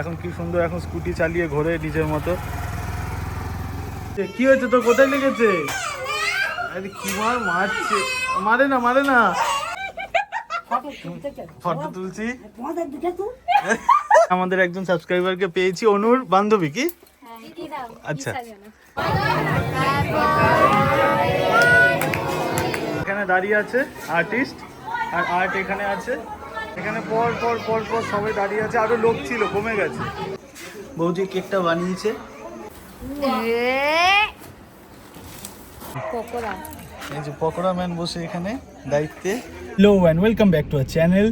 এখন কি সুন্দর, এখন স্কুটি চালিয়ে ঘোরে নিজের মতো। কি হয়েছে তোর? কোথায় লেগেছে? আরে কি মার মারছে। মারে না মারে না। ফটো তুলছি। আমাদের একজন সাবস্ক্রাইবারকে পেয়েছি, অনুর বান্ধবী, কি? আচ্ছা। এখানে দাঁড়িয়ে আছে আর্টিস্ট আর আর্ট এখানে আছে। এখানে পর পর পর পর সবাই দাঁড়িয়ে আছে আরও লোক ছিল কমে গেছে। বৌদি কেকটা বানিয়েছে। পকোড়া। এই যে পকোড়া ম্যান বসে এখানে দায়িত্বে। Hello and welcome back to our channel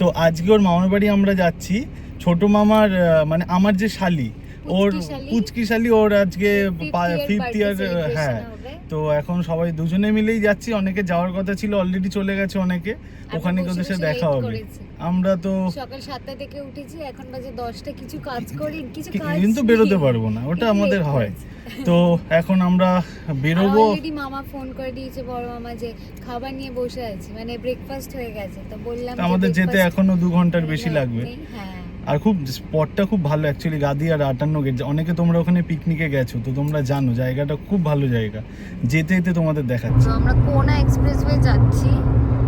তো আজকে ওর মামার বাড়ি আমরা যাচ্ছি। ছোট মামার মানে আমার যে শালি ওর পুচকি শালি। পুচকি শালি ওর আজকে ফিফথ ইয়ার হ্যাঁ। তো এখন সবাই দুজনে মিলেই যাচ্ছি। অনেকে যাওয়ার কথা ছিল অলরেডি চলে গেছে অনেকে। ওখানে ওদের সাথে দেখা হবে। আমরা তো সকাল সাতটা থেকে উঠেছি এখন বাজে দশটা। কিছু কাজ করি কিছু কাজ কিন্তু বেরোতে পারব না ওটা আমাদের হয়। তো এখন আমরা বেরোবো। অলরেডি মামা ফোন করে দিয়েছে বড় মামা যে খাবার নিয়ে বসে আছে। মানে ব্রেকফাস্ট হয়ে গেছে। তো বললাম আমাদের যেতে এখনও দু ঘণ্টার বেশি লাগবে। হ্যাঁ। আর খুব স্পটটা খুব ভালো অ্যাকচুয়ালি গাদি আর আটান্ন গেট অনেকে তোমরা ওখানে পিকনিকে গেছো তো তোমরা জানো জায়গাটা খুব ভালো জায়গা। যেতে যেতে তোমাদের দেখাচ্ছি। আমরা কোনা এক্সপ্রেসওয়ে যাচ্ছি।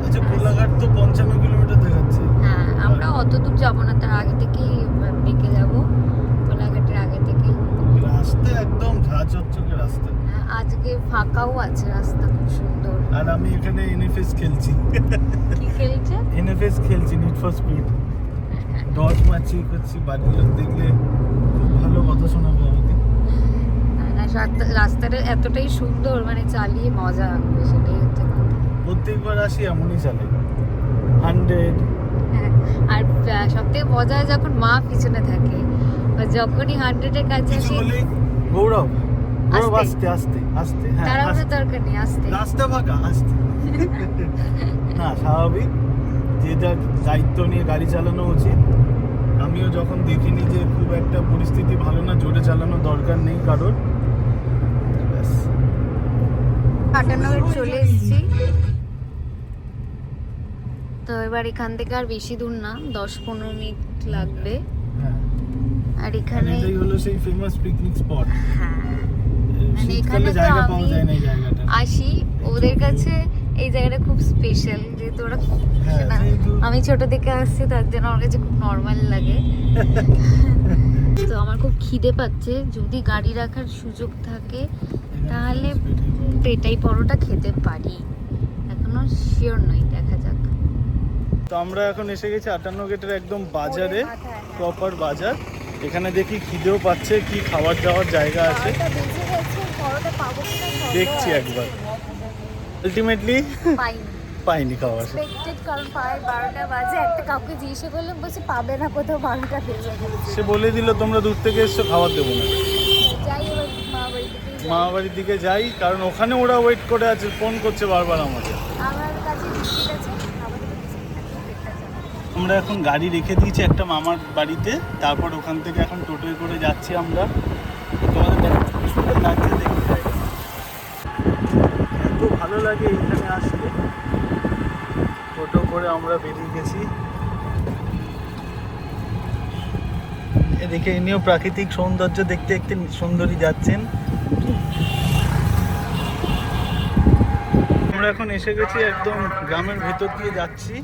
আচ্ছা কোলাঘাট তো পঞ্চান্ন কিলোমিটার দেখাচ্ছে। হ্যাঁ আমরা অত দূর যাব না তার আগে থেকেই বেঁকে যাব। কোলাঘাটের আগে থেকেই। রাস্তা একদম ঝা চকচকে রাস্তা। হ্যাঁ, আজকে ফাঁকাও আছে রাস্তা খুব সুন্দর। আর আমি এখানে এনএফএস খেলছি। কি খেলছে? এনএফএস খেলছি নিড ফর স্পিড ডট মারছি করছি বাড়ির লোক দেখলে খুব ভালো কথা শোনাবে আমাকে। না, রাস্তাটা এতটাই সুন্দর মানে চালিয়ে মজা আসবে সেটাই হচ্ছে প্রত্যেকবার আসি এমনই চালে। হান্ড্রেড। হ্যাঁ, আর সব থেকে মজা হয় যখন মা পিছনে থাকে যখনই হান্ড্রেডের কাছে আসি গৌরব গৌরব আস্তে। আস্তে আস্তে হ্যাঁ তারা। দরকার নেই আসতে। রাস্তা ফাঁকা আসতে। না স্বাভাবিক যে যার দায়িত্ব নিয়ে গাড়ি চালানো উচিত। আমিও যখন দেখিনি যে খুব একটা পরিস্থিতি ভালো না জোরে চালানো দরকার নেই কারোর। ব্যাস। চলে এসেছি। তো এবার এখান থেকে আর বেশি দূর না দশ পনেরো মিনিট লাগবে। হ্যাঁ। আর এখানে এটাই হলো সেই ফেমাস পিকনিক স্পট হ্যাঁ। মানে এখানে তো আমি আসি। ওদের কাছে এই জায়গাটা খুব স্পেশাল যেহেতু ওরা হ্যাঁ, না, আমি ছোট থেকে আসছি তার জন্য আমার কাছে খুব নর্মাল লাগে। তো আমার খুব খিদে পাচ্ছে যদি গাড়ি রাখার সুযোগ থাকে তাহলে পেটাই পরোটা খেতে পারি। এখনও শিওর নই দেখা যাক। তো আমরা এখন এসে গেছি আটান্ন গেটের একদম বাজারে প্রপার বাজার। এখানে দেখি খিদেও পাচ্ছে কি খাবার দাওয়ার জায়গা আছে। দেখছি একবার। আলটিমেটলি পাইনি। পাইনি খাবার এক্সপেক্টেড কারণ প্রায় বারোটা বাজে একটা কাউকে জিজ্ঞাসা করলাম বলছে পাবে না কোথাও বারোটা বেজে সে বলে দিল তোমরা দূর থেকে এসছো খাবার দেবো না। যাই মা বাড়ি থেকে মা বাড়ির দিকে যাই কারণ ওখানে ওরা ওয়েট করে আছে ফোন করছে বারবার আমাকে। আমার এখন গাড়ি রেখে দিয়েছি একটা মামার বাড়িতে তারপর ওখান থেকে এখন টোটোয় করে যাচ্ছি আমরা। তোমাদের সুন্দর লাগছে দেখতে। ভালো লাগে এইখানে আসলে টোটো করে আমরা বেরিয়ে গেছি। এদিকে ইনিও প্রাকৃতিক সৌন্দর্য দেখতে দেখতে সুন্দরী যাচ্ছেন। আমরা এখন এসে গেছি একদম গ্রামের ভেতর দিয়ে যাচ্ছি।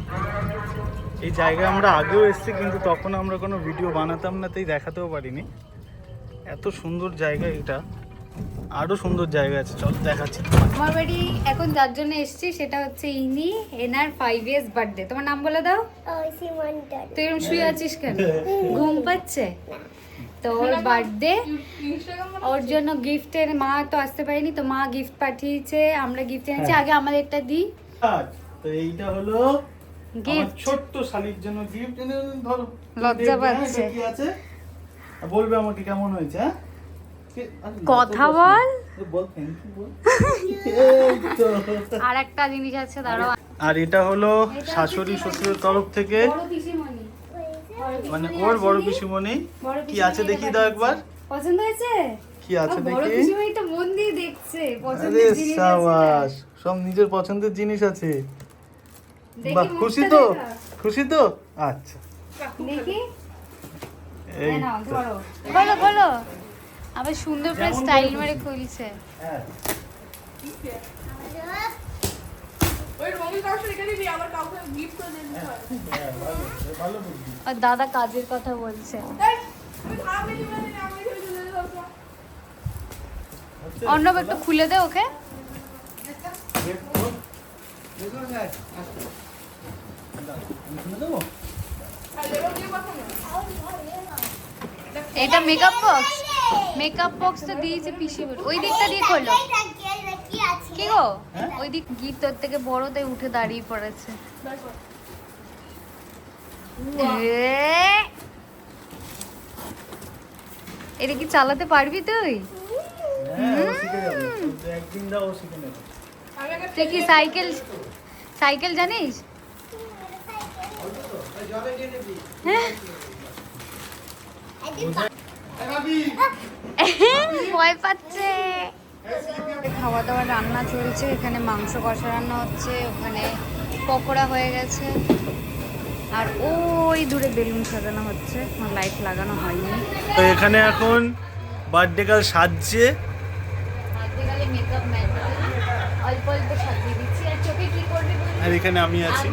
এই জায়গায় আমরা আগেও এসেছি, কিন্তু তখন আমরা কোনো ভিডিও বানাতাম না, তাই দেখাতেও পারিনি। এত সুন্দর জায়গা এটা। আরও সুন্দর জায়গা আছে চল দেখাচ্ছি আমার বাড়ি এখন যার জন্য এসেছি সেটা হচ্ছে ইনি এনার ফাইভ ইয়ার্স বার্থডে তোমার নাম বলে দাও। তুই এরকম শুয়ে আছিস কেন? ঘুম পাচ্ছে? তো ওর বার্থডে ওর জন্য গিফটের মা তো আসতে পারেনি তো মা গিফট পাঠিয়েছে আমরা গিফট এনেছি আগে আমাদেরটা দিই। তো এইটা হলো গিফট ছোট্ট শালির জন্য গিফট এনে ধরো। লজ্জা হ্যাঁ, পাচ্ছে। বলবে আমাকে কেমন হয়েছে হ্যাঁ? কথা বল। আর একটা জিনিস আছে দাঁড়াও। আর এটা হলো শাশুড়ি শ্বশুরের তরফ থেকে। মানে ওর বড় পিসিমণি। কি আছে দেখিয়ে দাও একবার। পছন্দ হয়েছে? কি আছে দেখি। মন দিয়ে দেখছে পছন্দের জিনিস আছে। সাবাস সব নিজের পছন্দের জিনিস আছে। বাহ খুশি তো? খুশি তো? আচ্ছা। দেখি। এই বলো বলো আবার সুন্দর করে স্টাইল। মেরে খুলছে। হ্যাঁ। হ্যাঁ, বুদ্ধি আর দাদা কাজের কথা বলছে? অর্ণব একটু খুলে দে ওকে। এটা মেকআপ বক্স মেকআপ বক্স তো দিয়েছে পিসি ওই দিকটা দিয়ে খোলো। কি গো? হ্যাঁ? ওই দিক গিট তোর থেকে বড় তাই উঠে দাঁড়িয়ে পড়েছে। এ! এটা কি চালাতে পারবি তুই? হ্যাঁ, তুই কি সাইকেল সাইকেল জানিস? হ্যাঁ? ভয় পাচ্ছে। খাওয়া দাওয়া রান্না চলছে এখানে মাংস কষা রান্না হচ্ছে ওখানে পকোড়া হয়ে গেছে। আর ওই দূরে বেলুন সাজানো হচ্ছে লাইট লাগানো হয়নি। তো এখানে এখন বার্থডে কাল সাজছে? আর এখানে আমি আছি।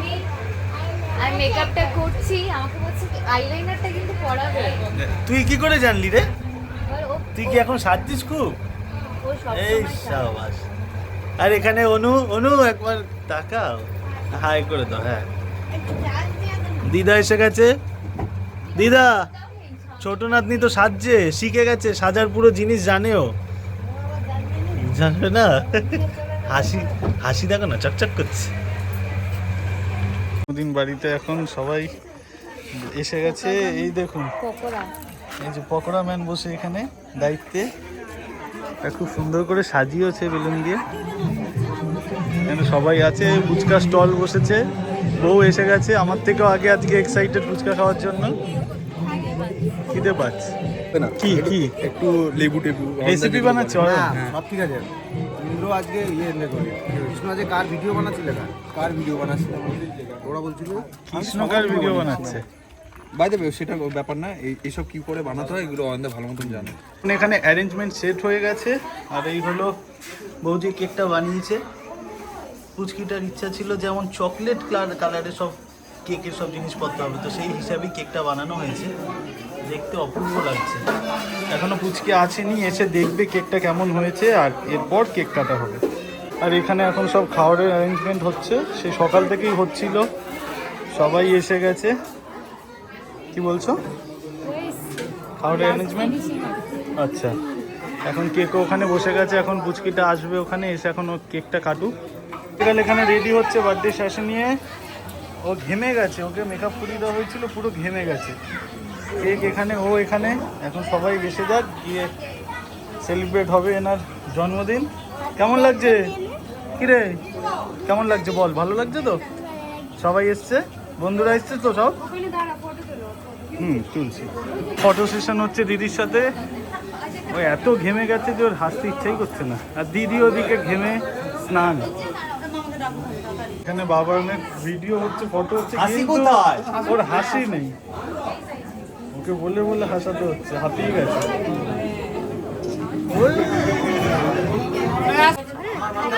আমি মেকআপটা করছি আমাকে বলছে আইলাইনারটা কিন্তু পড়াবে তুই কি করে জানলি রে? তুই কি এখন সাজছিস খুব? এই সাবাস। আর এখানে অনু অনু একবার তাকাও। হাই করে দাও হ্যাঁ। দিদা এসে গেছে। দিদা ছোট নাতনি তো সাজছে শিখে গেছে সাজার পুরো জিনিস জানেও। জানবে না? হাসি হাসি দেখো না চকচক করছে। দিন বাড়িতে এখন সবাই এসে গেছে। এই দেখুন পকোড়া। এই যে পকোড়া ম্যান বসে এখানে দায়িত্বে। খুব সুন্দর করে সাজিয়েছে বেলুন দিয়ে। এখানে সবাই আছে ফুচকা স্টল বসেছে। বউ এসে গেছে আমার থেকেও আগে আজকে এক্সাইটেড ফুচকা খাওয়ার জন্য। খিদে পাচ্ছে। না কি কি? একটু লেবু টেবু রেসিপি বানাচ্ছে হ্যাঁ, সব ঠিক আছে। আজকে ইয়ে এনে করে। কৃষ্ণ আজকে কার ভিডিও বানাচ্ছিল কার কার ভিডিও বানাচ্ছিল ওরা বলছিল। কৃষ্ণকার ভিডিও বানাচ্ছে? বাই দেবে সেটা ব্যাপার না এই- এইসব কি করে বানাতে হয় এগুলো অনেক ভালো মতন জানে। এখন এখানে অ্যারেঞ্জমেন্ট সেট হয়ে গেছে আর এই হলো বৌজি কেকটা বানিয়েছে। পুচকিটার ইচ্ছা ছিল যেমন চকলেট কালারের সব কেকের সব জিনিসপত্র হবে তো সেই হিসাবেই কেকটা বানানো হয়েছে। দেখতে অপূর্ব লাগছে। এখনও পুচকি আসেনি এসে দেখবে কেকটা কেমন হয়েছে আর এরপর কেক কাটা হবে। আর এখানে এখন সব খাওয়ারের অ্যারেঞ্জমেন্ট হচ্ছে। সে সকাল থেকেই হচ্ছিল। সবাই এসে গেছে। কি বলছো? খাওয়ারের অ্যারেঞ্জমেন্ট আচ্ছা। এখন কেক ওখানে বসে গেছে। এখন পুচকিটা আসবে ওখানে, এসে এখন ও কেকটা কাটুক। বিকাল এখানে রেডি হচ্ছে বার্থডে শ্বাসে নিয়ে। ও ঘেমে গেছে। ওকে মেকআপ করিয়ে দেওয়া হয়েছিল, পুরো ঘেমে গেছে। কেক এখানে, ও এখানে। এখন সবাই বেসে যাক, গিয়ে সেলিব্রেট হবে এনার জন্মদিন। কেমন লাগছে? কিরে? কেমন লাগছে বল? ভালো লাগছে তো? সবাই এসছে? বন্ধুরা এসছে তো সব? হুম তুলছি। ফটো সেশন হচ্ছে দিদির সাথে। ওই এত ঘেমে গেছে যে ওর হাসতে ইচ্ছাই করছে না। আর দিদি ওদিকে ঘেমে স্নান। এখানে বাবার অনেক ভিডিও হচ্ছে ফটো হচ্ছে ওর হাসি নেই। ওকে বলে বলে হাসাতে হচ্ছে হাতিয়ে গেছে।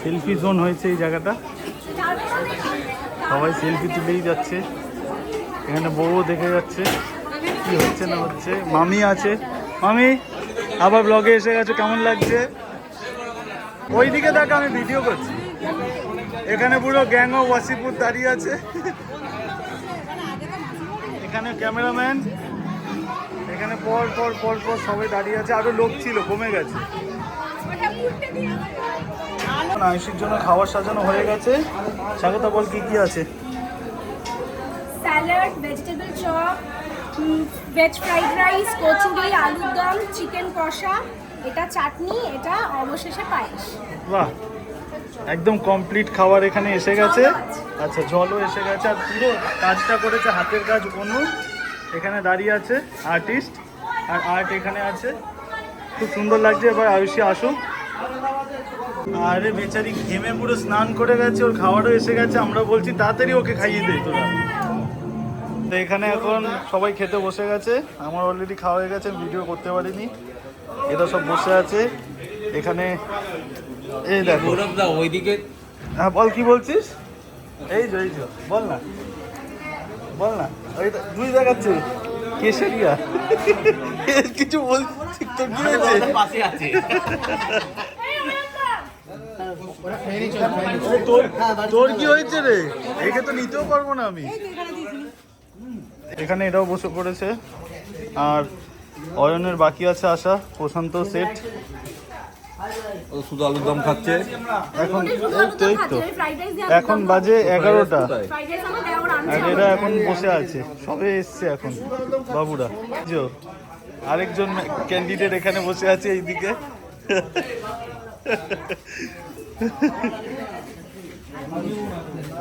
সেলফি জোন হয়েছে এই জায়গাটা। সবাই সেলফি তুলেই যাচ্ছে। এখানে বউও দেখে যাচ্ছে। কি হচ্ছে না হচ্ছে? মামি আছে। মামি, আবার ব্লগে এসে গেছে। কেমন লাগছে? ওইদিকে দেখ, আমি ভিডিও করছি। এখানে পুরো গ্যাং অফ ওয়াসিপুর দাঁড়িয়ে আছে। এখানে ক্যামেরাম্যান এখানে পর পর পর পর সবাই দাঁড়িয়ে আছে। আরও লোক ছিল, কমে গেছে। আয়ুষির জন্য খাবার সাজানো হয়ে গেছে। স্বাগতা বল কি কি আছে? Salad vegetable chop veg fried rice kachori আলুর দম চিকেন কষা এটা চাটনি এটা অবশেষে পায়েস। বাহ একদম কমপ্লিট খাবার এখানে এসে গেছে। আচ্ছা জলও এসে গেছে। আর পুরো কাজটা করেছে হাতের কাজ অনু এখানে দাঁড়িয়ে আছে আর্টিস্ট আর আর্ট এখানে আছে। খুব সুন্দর লাগছে। এবার আয়ুষী আসুক। আরে বেচারি ঘেমে পুরো স্নান করে গেছে, ওর খাবারও এসে গেছে, আমরা বলছি তাড়াতাড়ি ওকে খাইয়ে দে তোরা। তো এখানে এখন সবাই খেতে বসে গেছে, আমার অলরেডি খাওয়া হয়ে গেছে ভিডিও করতে পারিনি, এরা সব বসে আছে, এখানে এই দেখো। ওইদিকে হ্যাঁ বল কি বলছিস? এই যে এই যে, বল না বল না, ওই তো- দুই দেখাচ্ছে, কেশরিয়া। কিছু বলছি তোর কি হয়েছে পাশে আছে। তোর তোর কি হয়েছে রে? একে তো নিতেও পারব না আমি। এখানে এটাও বসে পড়েছে। আর অয়নের বাকি আছে আসা প্রশান্ত সেট। ও শুধু আলুর দম খাচ্ছে। এখন এই তো এই তো। এখন বাজে এগারোটা। আর এরা এখন বসে আছে। সবে এসছে এখন বাবুরা। জো আরেকজন ক্যান্ডিডেট এখানে বসে আছে এইদিকে।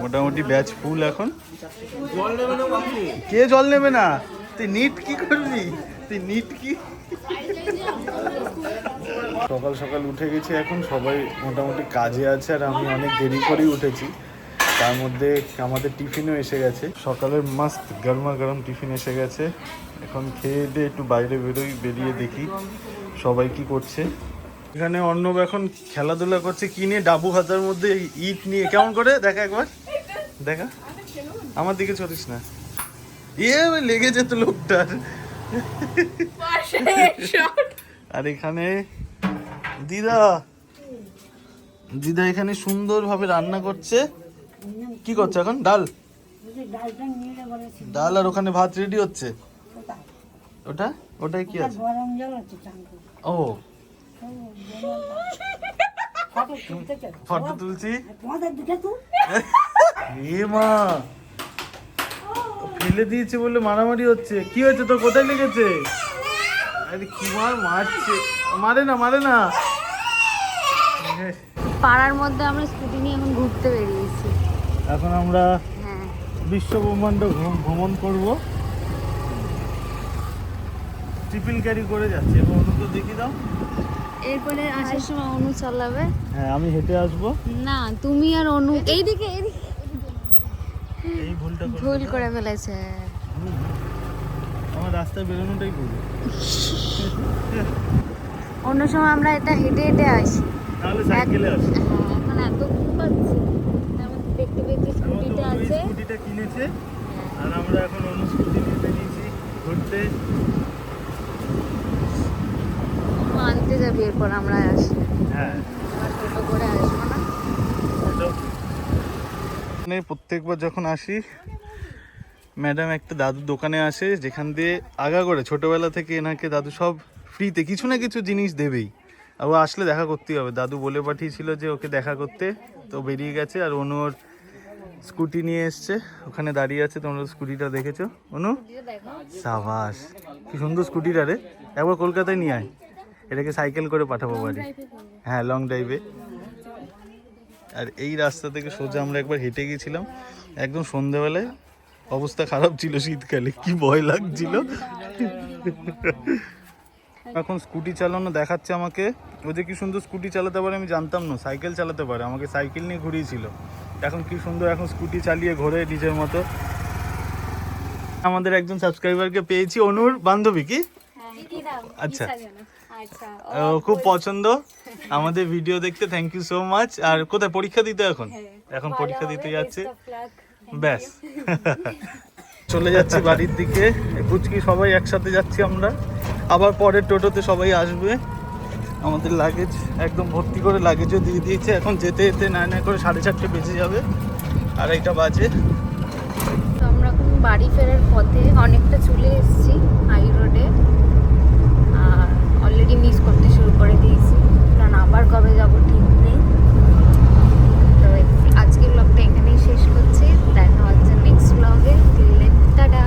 মোটামুটি ব্যাচ ফুল এখন। কে জল নেবে না? তুই নিট কি করবি? তুই নিট কি? সকাল সকাল উঠে গেছি এখন সবাই মোটামুটি কাজে আছে আর আমি অনেক দেরি করেই উঠেছি। তার মধ্যে আমাদের টিফিনও এসে গেছে। সকালের মাস্ত গরমা গরম টিফিন এসে গেছে। এখন খেয়ে দিয়ে একটু বাইরে বেরোই বেরিয়ে দেখি সবাই কি করছে। এখানে অর্ণব এখন খেলাধুলা করছে কি নিয়ে ডাবু হাতার মধ্যে ইট নিয়ে কেমন করে? দেখা একবার। দেখা। আমার দিকে চলিস না। ইয়ে লেগে যেত লোকটার। আর এখানে দিদা। দিদা এখানে সুন্দরভাবে রান্না করছে। কি করছে এখন? ডাল? ডাল আর ওখানে ভাত রেডি হচ্ছে। ওটা? ওটাই কি আছে? ও। ফটো তুলছি। মা। ফেলে দিয়েছে বলে মারামারি হচ্ছে। কি হয়েছে? তোর কোথায় লেগেছে? আরে কি মার মারছে? মারে না মারে না। পাড়ার মধ্যে আমরা স্কুটি নিয়ে এখন ঘুরতে বেরিয়েছি। এখন আমরা হ্যাঁ। বিশ্ব ব্রহ্মাণ্ড ভ্রমণ করব। ট্রিপল ক্যারি করে যাচ্ছে। এবং অনুকে দেখিয়ে দাও। এরপরে আসার সময় অনু চালাবে? হ্যাঁ আমি হেঁটে আসব। না তুমি আর অনু এইদিকে এইদিকে এই ভুলটা ভুল করে ফেলেছে। আমার রাস্তায় বেরোনোটাই ভুল। অন্য সময় আমরা এটা হেঁটে হেঁটে আসি। তাহলে সাইকেলে আসি হ্যাঁ, এখন এত ঘুম পাচ্ছে। দেখতে দেখতে স্কুটিটা আছে। স্কুটিটা কিনেছে। আর আমরা এখন অন্য স্কুটি নিয়ে বেরিয়েছি ঘুরতে। আনতে যাবি এরপর আমরা আসি। হ্যাঁ। আবার টোটো করে আসব না? প্রত্যেকবার যখন আসি ম্যাডাম একটা দাদু দোকানে আসে যেখান দিয়ে আগা করে ছোটবেলা থেকে এনাকে দাদু সব ফ্রিতে কিছু না কিছু জিনিস দেবেই। আর ও আসলে দেখা করতেই হবে। দাদু বলে পাঠিয়েছিল যে ওকে দেখা করতে তো বেরিয়ে গেছে আর অনু ওর স্কুটি নিয়ে এসছে। ওখানে দাঁড়িয়ে আছে তোমরা স্কুটিটা দেখেছ। অনু? সাবাস কি সুন্দর স্কুটিটা রে। একবার কলকাতায় নিয়ে আয়। এটাকে সাইকেল করে পাঠাবো বাড়ি। হ্যাঁ লং ড্রাইভে আর এই রাস্তা থেকে সোজা আমরা একবার হেঁটে গেছিলাম। একদম সন্ধেবেলায় অবস্থা খারাপ ছিল শীতকালে কি ভয় লাগছিল। এখন স্কুটি চালানো দেখাচ্ছে আমাকে। ও যে কি সুন্দর স্কুটি চালাতে পারে আমি জানতাম না সাইকেল চালাতে পারে। আমাকে সাইকেল নিয়ে ঘুরিয়েছিল। এখন কি সুন্দর এখন স্কুটি চালিয়ে ঘোরে নিজের মতো। আমাদের একজন সাবস্ক্রাইবারকে পেয়েছি অনুর বান্ধবী কি? আচ্ছা। আচ্ছা খুব পছন্দ। আমাদের ভিডিও দেখতে থ্যাংক ইউ সো মাচ আর কোথায় পরীক্ষা দিতে এখন? এখন পরীক্ষা দিতে যাচ্ছে। ব্যাস। চলে যাচ্ছি বাড়ির দিকে। কুচকি সবাই একসাথে যাচ্ছি আমরা। আবার পরের টোটোতে সবাই আসবে। আমাদের লাগেজ একদম ভর্তি করে লাগেজও দিয়ে দিয়েছে। এখন যেতে যেতে না না করে সাড়ে চারটে বেজে যাবে। আর এইটা বাজে আমরা বাড়ি ফেরার পথে অনেকটা চলে থেকে মিস করতে শুরু করে দিয়েছি। কারণ আবার কবে যাব ঠিক নেই। তো আজকের ব্লগটা এখানেই শেষ করছি। দেখা হচ্ছে নেক্সট ব্লগে টাটা